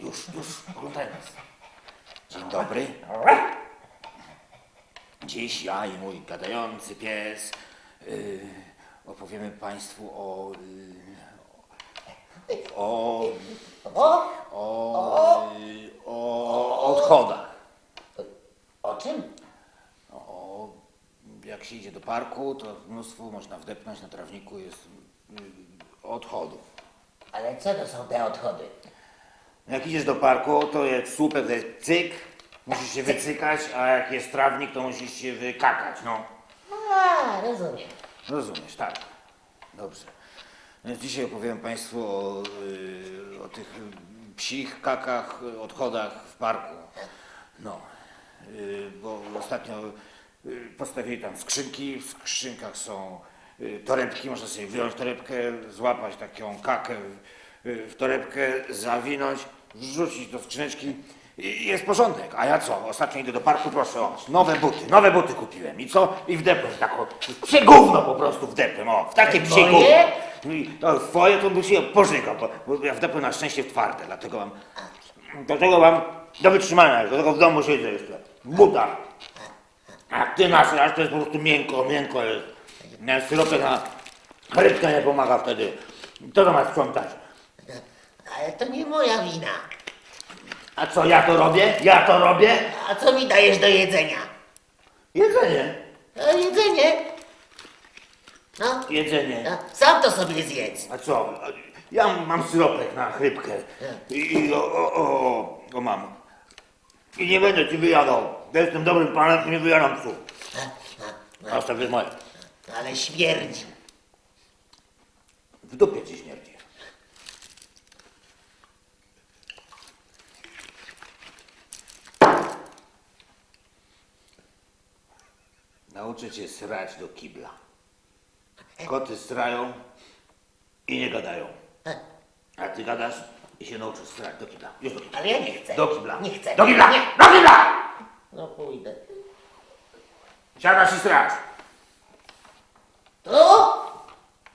Już, już, oglądaj nas. Dzień dobry. Dziś ja i mój gadający pies yy, opowiemy Państwu o, yy, o, O, o, yy, o odchodach. o czym? O, jak się idzie do parku, to mnóstwo można wdepnąć na trawniku jest yy, odchodów. Ale co to są te odchody? Jak idziesz do parku, to jak słupek to jest cyk, musisz się wycykać, a jak jest trawnik, to musisz się wykakać, no. A, rozumiem. Rozumiesz, tak. Dobrze. Więc dzisiaj opowiem Państwu o, y, o tych psich kakach, odchodach w parku. No, y, bo ostatnio y, postawili tam skrzynki, w skrzynkach są torebki, można sobie wyjąć torebkę, złapać taką kakę w, y, w torebkę, zawinąć, wrzucić do skrzyneczki i jest porządek. A ja co? Ostatnio idę do parku, proszę, o, nowe buty, nowe buty kupiłem. I co? I wdepłem w taką, psie gówno po prostu wdepłem, o, w takie psie gówno. No i to twoje to by się pożygał, bo, bo ja wdepłem na szczęście w twarde, dlatego mam, dlatego mam do wytrzymania, dlatego w domu siedzę jeszcze, w butach. A ty nasrasz, to jest po prostu miękko, miękko jest. Na syropę na chrypkę nie pomaga wtedy. Kto to ma sprzątać? Ale to nie moja wina. A co, ja to robię? Ja to robię? A co mi dajesz do jedzenia? Jedzenie. A jedzenie? No, Jedzenie. a sam to sobie zjedz. A co? Ja mam syropek na chrypkę. I, i o, o, o, o mam. I nie będę ci wyjadał. Ja jestem dobrym panem i nie wyjadam psów. A to jest moje. Ale śmierdzi. W dupie ci śmierdzi. Nauczę cię srać do kibla. Koty srają i nie gadają. A ty gadasz i się nauczysz srać do kibla. Już do kibla. Ale ja nie chcę. Do kibla. Nie chcę. Do kibla! Nie. Do kibla! No pójdę. Siadasz i srać. Tu?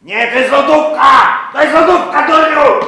Nie, to jest lodówka! To lodówka, Doriu!